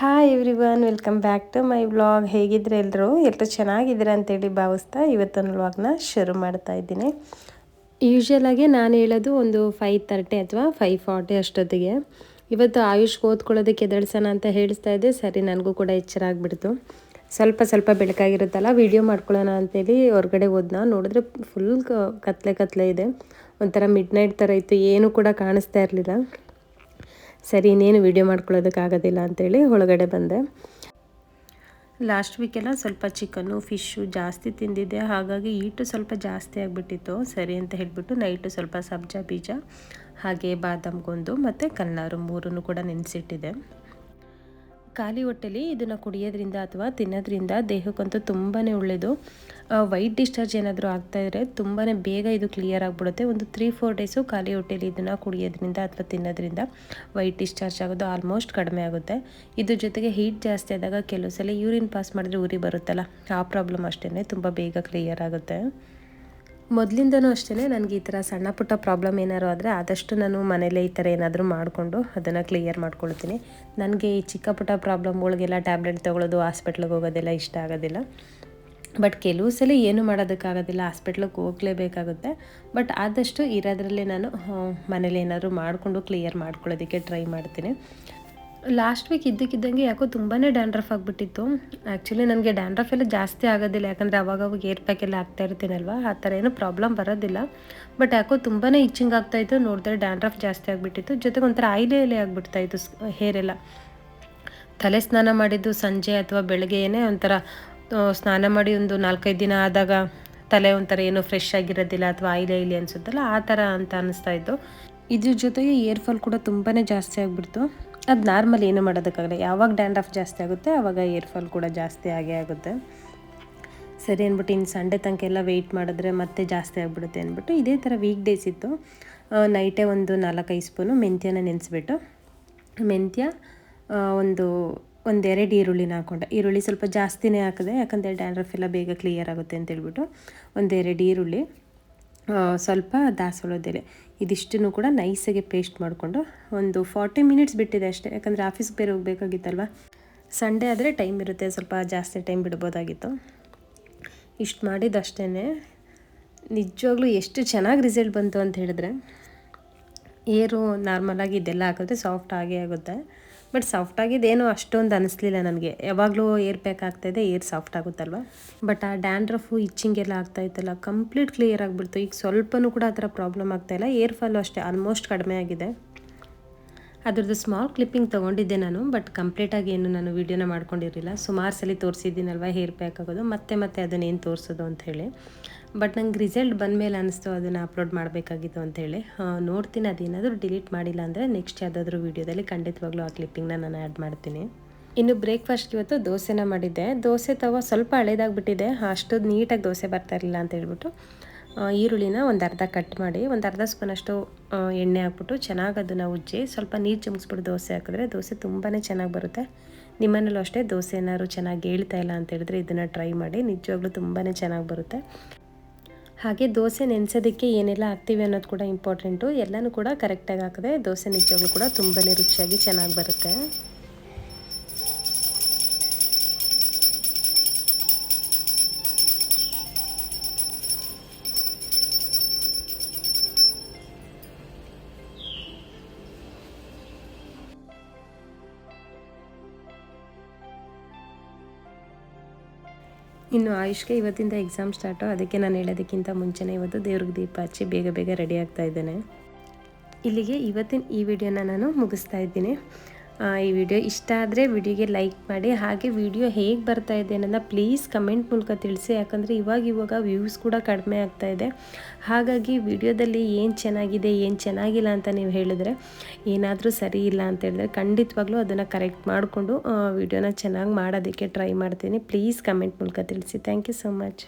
Hi everyone welcome back to my vlog ಹೇಗಿದ್ರೆ ಎಲ್ಲರೂ ಎಲ್ಲರೂ ಚೆನ್ನಾಗಿದ್ದೀರಾ ಅಂತೇಳಿ ಭಾವಿಸ್ತಾ ಇವತ್ತೊಂದು ವ್ಲಾಗ್ನ ಶುರು ಮಾಡ್ತಾ ಇದ್ದೀನಿ. ಯೂಶ್ವಲಾಗಿ ನಾನು ಹೇಳೋದು ಒಂದು ಫೈವ್ ತರ್ಟಿ ಅಥವಾ ಫೈವ್ ಫಾರ್ಟಿ ಅಷ್ಟೊತ್ತಿಗೆ. ಇವತ್ತು ಆಯುಷ್ ಓದ್ಕೊಳ್ಳೋದಕ್ಕೆ ಎದಳ್ಸೋಣ ಅಂತ ಹೇಳಿಸ್ತಾ ಇದ್ದೆ. ಸರಿ, ನನಗೂ ಕೂಡ ಎಚ್ಚರ ಆಗಿಬಿಡ್ತು. ಸ್ವಲ್ಪ ಸ್ವಲ್ಪ ಬೆಳಕಾಗಿರುತ್ತಲ್ಲ ವೀಡಿಯೋ ಮಾಡ್ಕೊಳ್ಳೋಣ ಅಂತೇಳಿ ಹೊರಗಡೆ ಹೋದ್ನ? ನೋಡಿದ್ರೆ ಫುಲ್ ಕತ್ಲೆ ಕತ್ಲೆ ಇದೆ. ಒಂಥರ ಮಿಡ್ ನೈಟ್ ಥರ ಇತ್ತು. ಏನೂ ಕೂಡ ಕಾಣಿಸ್ತಾ ಇರಲಿಲ್ಲ. ಸರಿ, ಇನ್ನೇನು ವೀಡಿಯೋ ಮಾಡ್ಕೊಳ್ಳೋದಕ್ಕಾಗೋದಿಲ್ಲ ಅಂತೇಳಿ ಒಳಗಡೆ ಬಂದೆ. ಲಾಸ್ಟ್ ವೀಕೆಲ್ಲ ಸ್ವಲ್ಪ ಚಿಕನ್ನು ಫಿಶ್ಶು ಜಾಸ್ತಿ ತಿಂದಿದ್ದೆ. ಹಾಗಾಗಿ ಈಟು ಸ್ವಲ್ಪ ಜಾಸ್ತಿ ಆಗಿಬಿಟ್ಟಿತ್ತು. ಸರಿ ಅಂತ ಹೇಳಿಬಿಟ್ಟು ನೈಟು ಸ್ವಲ್ಪ ಸಬ್ಜಾ ಬೀಜ, ಹಾಗೆ ಬಾದಾಮ್ ಗೊಂದು ಮತ್ತು ಕಲ್ನಾರು ಮೂರನ್ನು ಕೂಡ ನೆನೆಸಿಟ್ಟಿದೆ ಖಾಲಿ ಹೊಟ್ಟೆಲಿ ಇದನ್ನು ಕುಡಿಯೋದ್ರಿಂದ ಅಥವಾ ತಿನ್ನೋದ್ರಿಂದ ದೇಹಕ್ಕಂತೂ ತುಂಬಾ ಒಳ್ಳೆಯದು ವೈಟ್ ಡಿಸ್ಚಾರ್ಜ್ ಏನಾದರೂ ಆಗ್ತಾಯಿದ್ರೆ ತುಂಬಾ ಬೇಗ ಇದು ಕ್ಲಿಯರ್ ಆಗಿಬಿಡುತ್ತೆ. ಒಂದು ತ್ರೀ, ಫೋರ್ ಡೇಸು ಖಾಲಿ ಹೊಟ್ಟೆಲಿ ಇದನ್ನು ಕುಡಿಯೋದ್ರಿಂದ ಅಥವಾ ತಿನ್ನೋದ್ರಿಂದ ವೈಟ್ ಡಿಸ್ಚಾರ್ಜ್ ಆಗೋದು ಆಲ್ಮೋಸ್ಟ್ ಕಡಿಮೆ ಆಗುತ್ತೆ. ಇದ್ರ ಜೊತೆಗೆ ಹೀಟ್ ಜಾಸ್ತಿ ಆದಾಗ ಕೆಲವು ಸಲ ಯೂರಿನ್ ಪಾಸ್ ಮಾಡಿದ್ರೆ ಉರಿ ಬರುತ್ತಲ್ಲ, ಆ ಪ್ರಾಬ್ಲಮ್ ಅಷ್ಟೇ ತುಂಬ ಬೇಗ ಕ್ಲಿಯರ್ ಆಗುತ್ತೆ. ಮೊದಲಿಂದನೂ ಅಷ್ಟೇ ನನಗೆ ಈ ಥರ ಸಣ್ಣ ಪುಟ್ಟ ಪ್ರಾಬ್ಲಮ್ ಏನಾದ್ರು ಆದರೆ ಆದಷ್ಟು ನಾನು ಮನೇಲೇ ಈ ಥರ ಏನಾದರೂ ಮಾಡಿಕೊಂಡು ಅದನ್ನು ಕ್ಲಿಯರ್ ಮಾಡ್ಕೊಳ್ತೀನಿ. ನನಗೆ ಈ ಚಿಕ್ಕ ಪುಟ್ಟ ಪ್ರಾಬ್ಲಮ್ಗಳಿಗೆಲ್ಲ ಟ್ಯಾಬ್ಲೆಟ್ ತೊಗೊಳೋದು ಹಾಸ್ಪಿಟ್ಲಿಗೆ ಹೋಗೋದೆಲ್ಲ ಇಷ್ಟ ಆಗೋದಿಲ್ಲ. ಬಟ್ ಕೆಲವು ಸಲ ಏನು ಮಾಡೋದಕ್ಕಾಗೋದಿಲ್ಲ ಹಾಸ್ಪಿಟ್ಲಿಗೆ ಹೋಗಲೇಬೇಕಾಗುತ್ತೆ. ಬಟ್ ಆದಷ್ಟು ಇರೋದ್ರಲ್ಲೇ ನಾನು ಮನೇಲಿ ಏನಾದರೂ ಮಾಡಿಕೊಂಡು ಕ್ಲಿಯರ್ ಮಾಡ್ಕೊಳ್ಳೋದಕ್ಕೆ ಟ್ರೈ ಮಾಡ್ತೀನಿ. ಲಾಸ್ಟ್ ವೀಕ್ ಇದ್ದಕ್ಕಿದ್ದಂಗೆ ಯಾಕೋ ತುಂಬಾ ಡ್ಯಾಂಡ್ರಫ್ ಆಗಿಬಿಟ್ಟಿತ್ತು. ಆ್ಯಕ್ಚುಲಿ ನನಗೆ ಡ್ಯಾಂಡ್ರಫ್ ಎಲ್ಲ ಜಾಸ್ತಿ ಆಗೋದಿಲ್ಲ. ಯಾಕಂದರೆ ಅವಾಗ ಅವಾಗ ಏರ್ ಪ್ಯಾಕ್ ಎಲ್ಲ ಆಗ್ತಾ ಇರ್ತೀನಲ್ವ ಆ ಥರ ಏನೂ ಪ್ರಾಬ್ಲಮ್ ಬರೋದಿಲ್ಲ. ಬಟ್ ಯಾಕೋ ತುಂಬಾ ಇಚ್ಚಿಂಗ್ ಆಗ್ತಾಯಿತ್ತು ನೋಡಿದ್ರೆ ಡ್ಯಾಂಡ್ರಫ್ ಜಾಸ್ತಿ ಆಗಿಬಿಟ್ಟಿತ್ತು. ಜೊತೆಗೆ ಒಂಥರ ಆಯ್ಲೆ ಎಲೆ ಆಗಿಬಿಡ್ತಾಯಿತ್ತು ಹೇರೆಲ್ಲ ತಲೆ ಸ್ನಾನ ಮಾಡಿದ್ದು ಸಂಜೆ ಅಥವಾ ಬೆಳಗ್ಗೆ ಏನೇ ಒಂಥರ ಸ್ನಾನ ಮಾಡಿ ಒಂದು ನಾಲ್ಕೈದು ದಿನ ಆದಾಗ ತಲೆ ಒಂಥರ ಏನೋ ಫ್ರೆಶ್ ಆಗಿರೋದಿಲ್ಲ ಅಥವಾ ಆಯ್ಲೆ ಐಲಿ ಅನಿಸುತ್ತಲ್ಲ, ಆ ಥರ ಅಂತ ಅನ್ನಿಸ್ತಾ ಇತ್ತು. ಇದ್ರ ಜೊತೆಗೆ ಏರ್ ಫಾಲ್ ಕೂಡ ತುಂಬಾ ಜಾಸ್ತಿ ಆಗಿಬಿಡ್ತು. ಅದು ನಾರ್ಮಲ್ ಏನು ಮಾಡೋದಕ್ಕಾಗಲ್ಲ. ಯಾವಾಗ ಡ್ಯಾಂಡ್ರಫ್ ಜಾಸ್ತಿ ಆಗುತ್ತೆ ಆವಾಗ ಏರ್ ಫಾಲ್ ಕೂಡ ಜಾಸ್ತಿ ಆಗೇ ಆಗುತ್ತೆ. ಸರಿ ಅಂದ್ಬಿಟ್ಟು ಇನ್ನು ಸಂಡೆ ತನಕ ಎಲ್ಲ ವೆಯ್ಟ್ ಮಾಡಿದ್ರೆ ಮತ್ತೆ ಜಾಸ್ತಿ ಆಗಿಬಿಡುತ್ತೆ ಅಂದ್ಬಿಟ್ಟು ಇದೇ ಥರ ವೀಕ್ ಡೇಸ್ ಇತ್ತು. ನೈಟೇ ಒಂದು ನಾಲ್ಕೈದು ಸ್ಪೂನು ಮೆಂತ್ಯನ ನೆನೆಸ್ಬಿಟ್ಟು. ಮೆಂತ್ಯ ಒಂದು ಒಂದೆರಡು ಈರುಳ್ಳಿನ ಹಾಕೊಂಡೆ. ಈರುಳ್ಳಿ ಸ್ವಲ್ಪ ಜಾಸ್ತಿನೇ ಹಾಕಿದೆ, ಯಾಕಂದರೆ ಡ್ಯಾಂಡ್ರಫ್ ಎಲ್ಲ ಬೇಗ ಕ್ಲಿಯರ್ ಆಗುತ್ತೆ ಅಂತೇಳ್ಬಿಟ್ಟು. ಒಂದೆರಡು ಈರುಳ್ಳಿ. ಸ್ವಲ್ಪ ದಾಸವಾಳದೆಲೆ ಇದಿಷ್ಟನ್ನು ಕೂಡ ನೈಸಾಗಿ ಪೇಸ್ಟ್ ಮಾಡಿಕೊಂಡು ಒಂದು ಫಾರ್ಟಿ ಮಿನಿಟ್ಸ್ ಬಿಟ್ಟಿದೆ ಅಷ್ಟೇ. ಯಾಕಂದರೆ ಆಫೀಸ್ಗೆ ಬೇರೆ ಹೋಗಬೇಕಾಗಿತ್ತಲ್ವ? ಸಂಡೇ ಆದರೆ ಟೈಮ್ ಇರುತ್ತೆ, ಸ್ವಲ್ಪ ಜಾಸ್ತಿ ಟೈಮ್ ಬಿಡ್ಬೋದಾಗಿತ್ತು. ಇಷ್ಟು ಮಾಡಿದ್ದಷ್ಟೇ ನಿಜವಾಗ್ಲೂ ಎಷ್ಟು ಚೆನ್ನಾಗಿ ರಿಸಲ್ಟ್ ಬಂತು ಅಂತ ಹೇಳಿದ್ರೆ, ಏರು ನಾರ್ಮಲಾಗಿ ಇದೆಲ್ಲ ಹಾಕಿದ್ರೆ ಸಾಫ್ಟ್ ಆಗೇ ಆಗುತ್ತೆ. ಬಟ್ ಸಾಫ್ಟ್ ಆಗಿದ್ದೇನು ಅಷ್ಟೊಂದು ಅನಿಸ್ಲಿಲ್ಲ ನನಗೆ. ಯಾವಾಗಲೂ ಏರ್ ಪ್ಯಾಕ್ ಆಗ್ತಾಯಿದೆ ಏರ್ ಸಾಫ್ಟ್ ಆಗುತ್ತಲ್ವ? ಬಟ್ ಆ ಡ್ಯಾಂಡ್ರಫು ಇಚ್ಚಿಂಗ್ ಎಲ್ಲ ಆಗ್ತಾಯಿತ್ತಲ್ಲ ಕಂಪ್ಲೀಟ್ ಕ್ಲಿಯರ್ ಆಗಿಬಿಡ್ತು. ಈಗ ಸ್ವಲ್ಪನೂ ಕೂಡ ಆ ಥರ ಪ್ರಾಬ್ಲಮ್ ಆಗ್ತಾಯಿಲ್ಲ ಏರ್ ಫಾಲು ಅಷ್ಟೇ ಆಲ್ಮೋಸ್ಟ್ ಕಡಿಮೆ ಆಗಿದೆ. ಅದ್ರದ್ದು ಸ್ಮಾಲ್ ಕ್ಲಿಪ್ಪಿಂಗ್ ತೊಗೊಂಡಿದ್ದೆ ನಾನು ಬಟ್ ಕಂಪ್ಲೀಟಾಗಿ ಏನು ನಾನು ವೀಡಿಯೋನ ಮಾಡ್ಕೊಂಡಿರಲಿಲ್ಲ. ಸುಮಾರು ಸಲ ತೋರಿಸಿದ್ದೀನಲ್ವ, ಹೇರ್ ಪ್ಯಾಕ್ ಆಗೋದು. ಮತ್ತೆ ಮತ್ತೆ ಅದನ್ನೇನು ತೋರಿಸೋದು ಅಂತ ಹೇಳಿ. ಬಟ್ ನಂಗೆ ರಿಸಲ್ಟ್ ಬಂದಮೇಲೆ ಅನಿಸ್ತು, ಅದನ್ನು ಅಪ್ಲೋಡ್ ಮಾಡಬೇಕಾಗಿತ್ತು ಅಂತೇಳಿ ನೋಡ್ತೀನಿ, ಅದೇನಾದರೂ ಡಿಲೀಟ್ ಮಾಡಿಲ್ಲ ಅಂದರೆ ನೆಕ್ಸ್ಟ್ ಯಾವುದಾದ್ರೂ ವೀಡಿಯೋದಲ್ಲಿ ಖಂಡಿತವಾಗ್ಲೂ ಆ ಕ್ಲಿಪ್ಪಿಂಗ್ನ ನಾನು ಆ್ಯಡ್ ಮಾಡ್ತೀನಿ. ಇನ್ನು ಬ್ರೇಕ್ಫಾಸ್ಟ್ ಇವತ್ತು ದೋಸೆನ ಮಾಡಿದ್ದೆ. ದೋಸೆ ತವ ಸ್ವಲ್ಪ ಹಳೇದಾಗ್ಬಿಟ್ಟಿದೆ. ಅಷ್ಟು ನೀಟಾಗಿ ದೋಸೆ ಬರ್ತಾ ಇರಲಿಲ್ಲ ಅಂತ ಹೇಳ್ಬಿಟ್ಟು ಈರುಳ್ಳಿನ ಒಂದು ಅರ್ಧ ಕಟ್ ಮಾಡಿ, ಒಂದು ಅರ್ಧ ಸ್ಪೂನಷ್ಟು ಎಣ್ಣೆ ಹಾಕ್ಬಿಟ್ಟು ಚೆನ್ನಾಗಿ ಅದನ್ನು ಉಜ್ಜಿ, ಸ್ವಲ್ಪ ನೀರು ಚುಮ್ಸ್ಬಿಟ್ಟು ದೋಸೆ ಹಾಕಿದ್ರೆ ದೋಸೆ ತುಂಬಾ ಚೆನ್ನಾಗಿ ಬರುತ್ತೆ. ನಿಮ್ಮನೇಲೂ ಅಷ್ಟೇ ದೋಸೆ ಏನಾದ್ರು ಚೆನ್ನಾಗಿ ಹೇಳ್ತಾ ಇಲ್ಲ ಅಂತ ಹೇಳಿದ್ರೆ ಇದನ್ನು ಟ್ರೈ ಮಾಡಿ, ನಿಜವಾಗ್ಲೂ ತುಂಬಾ ಚೆನ್ನಾಗಿ ಬರುತ್ತೆ. ಹಾಗೆ ದೋಸೆ ನೆನೆಸೋದಕ್ಕೆ ಏನೆಲ್ಲ ಹಾಕ್ತೀವಿ ಅನ್ನೋದು ಕೂಡ ಇಂಪಾರ್ಟೆಂಟು ಎಲ್ಲನೂ ಕೂಡ ಕರೆಕ್ಟಾಗಿ ಹಾಕಿದ್ರೆ ದೋಸೆ ನಿಜವಾಗ್ಲೂ ಕೂಡ ತುಂಬಾ ರುಚಿಯಾಗಿ ಚೆನ್ನಾಗಿ ಬರುತ್ತೆ. ಇನ್ನು ಆಯುಷ್ಗೆ ಇವತ್ತಿಂದ ಎಕ್ಸಾಮ್ ಸ್ಟಾರ್ಟು ಅದಕ್ಕೆ ನಾನು ಹೇಳೋದಕ್ಕಿಂತ ಮುಂಚೆನೇ ಇವತ್ತು ದೇವ್ರಿಗೆ ದೀಪ ಹಚ್ಚಿ ಬೇಗ ಬೇಗ ರೆಡಿ ಆಗ್ತಾ ಇದ್ದೇನೆ. ಇಲ್ಲಿಗೆ ಇವತ್ತಿನ ಈ ವಿಡಿಯೋನ ನಾನು ಮುಗಿಸ್ತಾ ಇದ್ದೀನಿ. ಈ ವಿಡಿಯೋ ಇಷ್ಟ ಆದರೆ ವಿಡಿಯೋಗೆ ಲೈಕ್ ಮಾಡಿ, ಹಾಗೆ ವಿಡಿಯೋ ಹೇಗೆ ಬರ್ತಾ ಇದೆ ಅನ್ನೋದನ್ನ ಪ್ಲೀಸ್ ಕಮೆಂಟ್ ಮೂಲಕ ತಿಳಿಸಿ, ಯಾಕಂದರೆ ಇವಾಗ ಇವಾಗ ವ್ಯೂಸ್ ಕೂಡ ಕಡಿಮೆ ಆಗ್ತಾ ಇದೆ. ಹಾಗಾಗಿ ವಿಡಿಯೋದಲ್ಲಿ ಏನು ಚೆನ್ನಾಗಿದೆ, ಏನು ಚೆನ್ನಾಗಿಲ್ಲ ಅಂತ ನೀವು ಹೇಳಿದ್ರೆ, ಏನಾದರೂ ಸರಿ ಇಲ್ಲ ಅಂತ ಹೇಳಿದ್ರೆ ಖಂಡಿತವಾಗ್ಲೂ ಅದನ್ನು ಕರೆಕ್ಟ್ ಮಾಡಿಕೊಂಡು ವಿಡಿಯೋನ ಚೆನ್ನಾಗಿ ಮಾಡೋದಕ್ಕೆ ಟ್ರೈ ಮಾಡ್ತೀನಿ. ಪ್ಲೀಸ್ ಕಮೆಂಟ್ ಮೂಲಕ ತಿಳಿಸಿ. Thank you so much